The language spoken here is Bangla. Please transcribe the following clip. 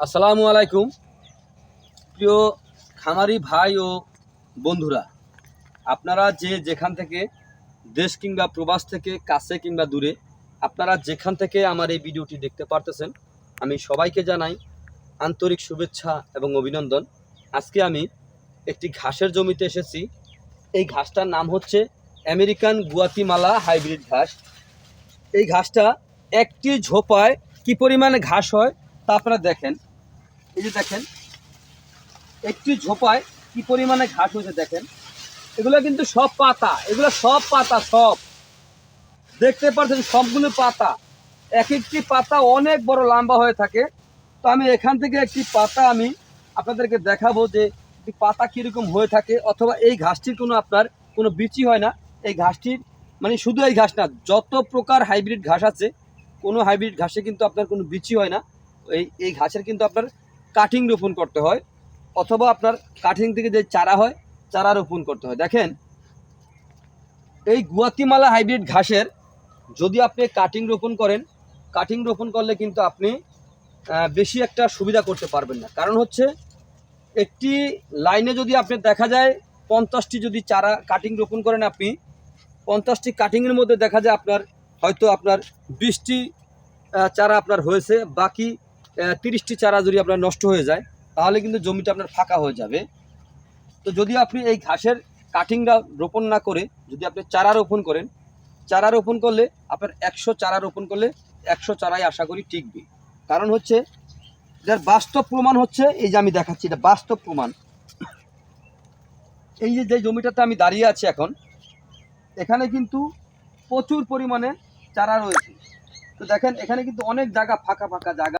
আসসালামু আলাইকুম। প্রিয় খামারি ভাই ও বন্ধুরা, আপনারা যে যেখান থেকে দেশ কিংবা প্রবাস থেকে কাছে কিংবা দূরে, আপনারা যেখান থেকে আমার এই ভিডিওটি দেখতে পারতেছেন, আমি সবাইকে জানাই আন্তরিক শুভেচ্ছা এবং অভিনন্দন। আজকে আমি একটি ঘাসের জমিতে এসেছি। এই ঘাসটার নাম হচ্ছে আমেরিকান গুয়াতিমালা হাইব্রিড ঘাস। এই ঘাসটা একটি ঝোপায় কি পরিমাণে ঘাস হয় তা আপনারা দেখেন। এই যে দেখেন, একটি ঝোপায় কি পরিমাণে ঘাস হয়েছে দেখেন। এগুলো কিন্তু সব পাতা, এগুলো সব পাতা, সব। দেখতে পাচ্ছেন সবগুলো পাতা। এক একটি পাতা অনেক বড় লম্বা হয়ে থাকে। তো আমি এখান থেকে একটি পাতা আমি আপনাদেরকে দেখাবো যে পাতা কীরকম হয়ে থাকে, অথবা এই ঘাসটির কোনো আপনার কোনো বিচি হয় না। এই ঘাসটির মানে শুধু এই ঘাস না, যত প্রকার হাইব্রিড ঘাস আছে, কোনো হাইব্রিড ঘাসে কিন্তু আপনার কোনো বিচি হয় না। এই এই ঘাসের কিন্তু আপনার কাটিং রোপণ করতে হয়, অথবা আপনার কাটিং থেকে যে চারা হয়, চারা রোপণ করতে হয়। দেখেন, এই গুয়াতিমালা হাইব্রিড ঘাসের যদি আপনি কাটিং রোপণ করেন কাটিং রোপণ করলে কিন্তু আপনি বেশি একটা সুবিধা করতে পারবেন না। কারণ হচ্ছে, একটি লাইনে যদি আপনি দেখা যায় পঞ্চাশটি যদি চারা কাটিং রোপণ করেন আপনি, পঞ্চাশটি কাটিংয়ের মধ্যে দেখা যায় আপনার, হয়তো আপনার বিশটি চারা আপনার হয়েছে, বাকি তিরিশটি চারা যদি আপনার নষ্ট হয়ে যায়, তাহলে কিন্তু জমিটা আপনার ফাঁকা হয়ে যাবে। তো যদি আপনি এই ঘাসের কাটিংটা রোপণ না করে, যদি আপনি চারা রোপণ করেন, চারা রোপণ করলে আপনার একশো চারা রোপণ করলে একশো চারাই আশা করি টিকবে। কারণ হচ্ছে, যার বাস্তব প্রমাণ হচ্ছে, এই যে আমি দেখাচ্ছি, এটা বাস্তব প্রমাণ। এই যে যে জমিটাতে আমি দাঁড়িয়ে আছি এখন, এখানে কিন্তু প্রচুর পরিমাণে চারা রয়েছে। তো দেখেন, এখানে কিন্তু অনেক জায়গা ফাঁকা ফাঁকা জায়গা।